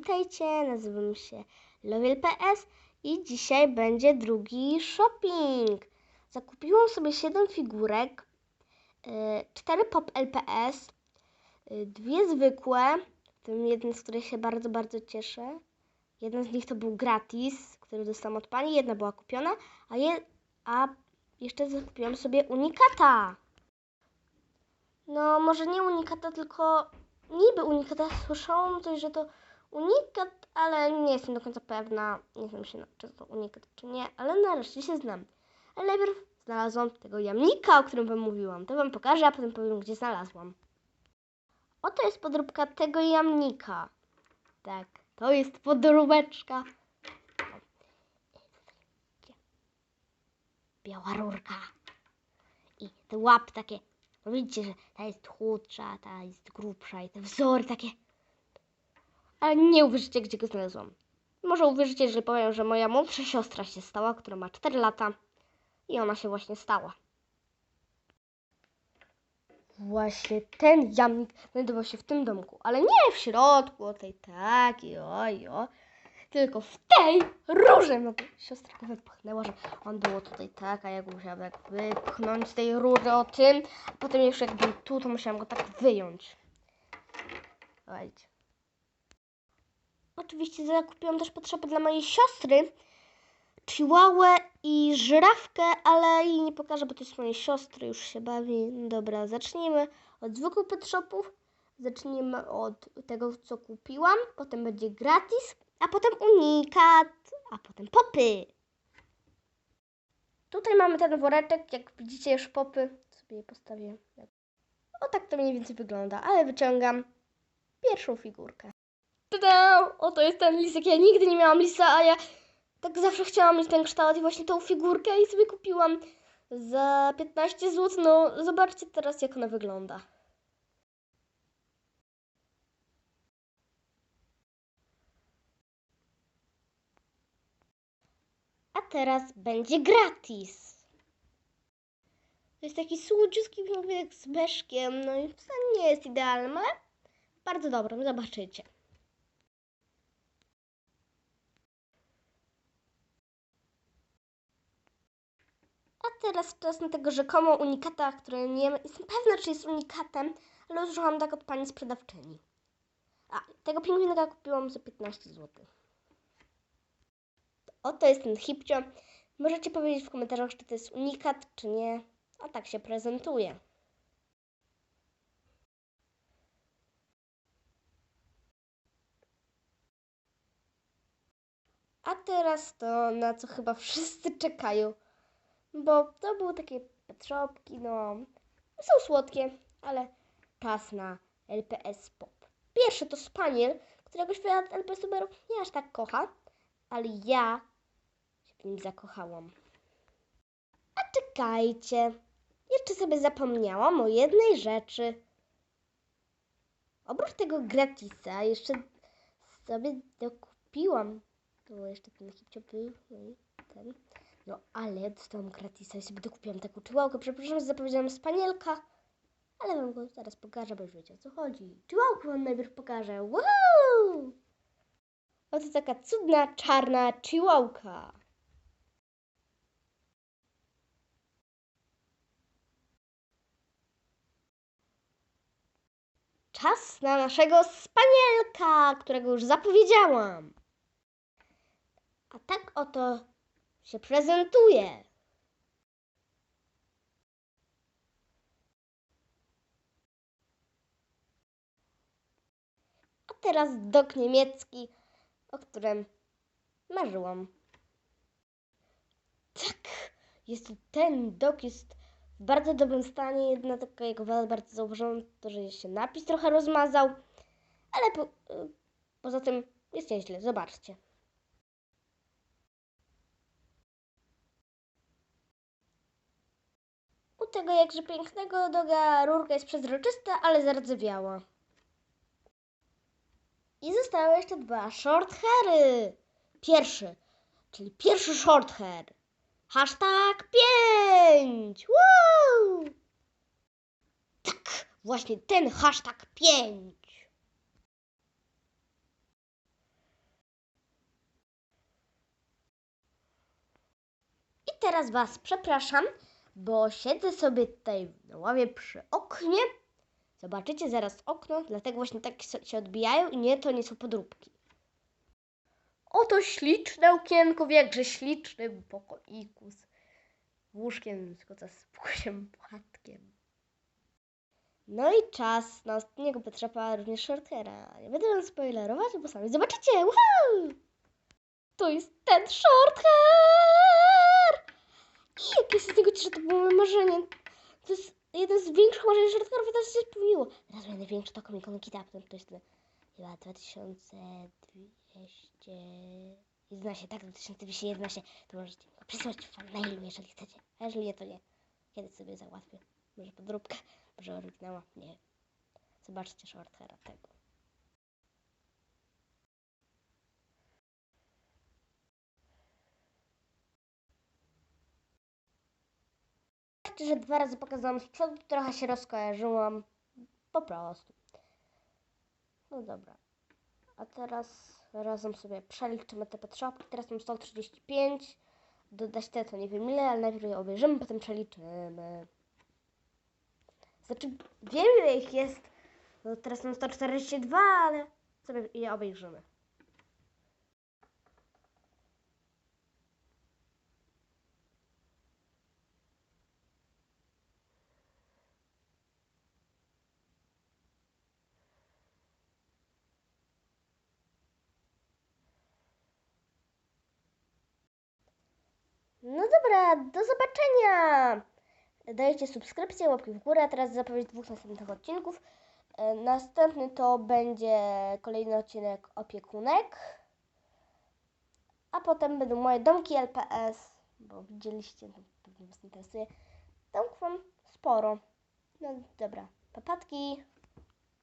witajcie, nazywam się Lowiel.ps i dzisiaj będzie drugi shopping. Zakupiłam sobie 7 figurek, 4 pop LPS, y, dwie zwykłe, w tym jeden, z której się bardzo, bardzo cieszę. Jeden z nich to był gratis, który dostałam od pani, jedna była kupiona, a, je, a jeszcze zakupiłam sobie unikata. No, może nie unikata, tylko niby unikata. Słyszałam coś, że to unikat, ale nie jestem do końca pewna. Nie znam się, czy to unikat, czy nie, ale nareszcie się znam. Ale najpierw znalazłam tego jamnika, o którym wam mówiłam. To wam pokażę, a potem powiem, gdzie znalazłam. Oto jest podróbka tego jamnika. Tak, to jest podróbeczka. Biała rurka. I te łap takie widzicie, że ta jest chudsza, ta jest grubsza i te wzory takie. Ale nie uwierzycie, gdzie go znalazłam. Może uwierzycie, jeżeli powiem, że moja młodsza siostra się stała, która ma 4 lata i ona się właśnie stała. Właśnie ten jamnik znajdował się w tym domku, ale nie w środku, o tej takiej, oj, o tylko w tej rurze. No to siostra go wypchnęła, że on było tutaj tak, a jak musiałam jak wypchnąć z tej rury o tym, a potem jeszcze jak był tu, to musiałam go tak wyjąć. Słuchajcie. Oczywiście zakupiłam też potrzeby dla mojej siostry, chihuahua i żyrawkę, ale jej nie pokażę, bo to jest mojej siostry, już się bawi. Dobra, zacznijmy od zwykłych pet shopów. Zacznijmy od tego, co kupiłam, potem będzie gratis, a potem unikat, a potem popy. Tutaj mamy ten woreczek, jak widzicie już popy, sobie je postawię. O tak to mniej więcej wygląda, ale wyciągam pierwszą figurkę. Tada! Oto jest ten lisek, ja nigdy nie miałam lisa, a ja tak zawsze chciałam mieć ten kształt i właśnie tą figurkę i sobie kupiłam za 15 zł. No zobaczcie teraz jak ona wygląda. A teraz będzie gratis. To jest taki słodziutki pingwinek z beszkiem. No i wcale nie jest idealny, ale bardzo dobry. Zobaczycie. Teraz czas na tego rzekomo unikata, który nie jestem pewna, czy jest unikatem, ale usłyszałam tak od pani sprzedawczyni. A, tego pingwinka kupiłam za 15 zł. Oto jest ten hipcio. Możecie powiedzieć w komentarzach, czy to jest unikat, czy nie. A tak się prezentuje. A teraz to, na co chyba wszyscy czekają. Bo to były takie petrzopki, no. Są słodkie, ale czas na LPS Pop. Pierwszy to Spaniel, którego świat LPS Uberów nie aż tak kocha, ale ja w nim zakochałam. A czekajcie, jeszcze sobie zapomniałam o jednej rzeczy. Oprócz tego gratisa jeszcze sobie dokupiłam. Tu jeszcze ten hipcio był, ten. No ale dostałam gratisa i sobie dokupiłam taką czułałkę. Przepraszam, że zapowiedziałam spanielka. Ale wam go zaraz pokażę, bo już wiecie o co chodzi. Czułałkę wam najpierw pokażę. Wow! Oto taka cudna, czarna chihuahua. Czas na naszego spanielka, którego już zapowiedziałam. A tak oto się prezentuje. A teraz dok niemiecki, o którym marzyłam. Tak, jest ten dok, jest w bardzo dobrym stanie. Jedna taka jego wada bardzo zauważyłam, to że się napis trochę rozmazał, ale po, y, poza tym jest nieźle, zobaczcie. tego jakże pięknego doga rurka jest przezroczysta, ale zardzewiała. I zostały jeszcze dwa short hairy. Pierwszy, czyli pierwszy short hair. Hashtag 5! Wow! Tak, właśnie ten hashtag 5. I teraz Was przepraszam, bo siedzę sobie tutaj na ławie przy oknie. Zobaczycie zaraz okno, dlatego właśnie tak się- odbijają i nie, to nie są podróbki. Oto śliczne okienko w jakże ślicznym pokoiku z łóżkiem, z pokojem płatkiem. No i czas na ostatniego Petrzepa, również shortera. Nie będę wam spoilerować, bo sami zobaczycie. Wow! To jest ten shorthair! I jak ja się z tego cieszę, to było marzenie. To jest jeden z większych marzeń i teraz się spełniło. Teraz będzie największy to Comic Con Kita, potem to jest tyle. Chyba 2200... 11, tak, 2211. To możecie mi przysłać w fanmailu, jeżeli chcecie. A jeżeli nie, to nie. Kiedy sobie załatwię. Może podróbkę, może oryginała, nie. Zobaczcie shorthaira tego. Zobaczcie, że dwa razy pokazałam z przodu, trochę się rozkojarzyłam. Po prostu. No dobra. A teraz razem sobie przeliczymy te patrzopki. Teraz mam 135. Dodać te to nie wiem ile, ale najpierw je obejrzymy, potem przeliczymy. Znaczy, wiem ile ich jest. No teraz mam 142, ale sobie je obejrzymy. No dobra, do zobaczenia! Dajcie subskrypcję, łapki w górę, a teraz zapowiedź dwóch następnych odcinków. E, Następny to będzie kolejny odcinek opiekunek, a potem będą moje domki LPS, bo widzieliście, no, pewnie Was interesuje. Domków mam sporo. No dobra, papatki.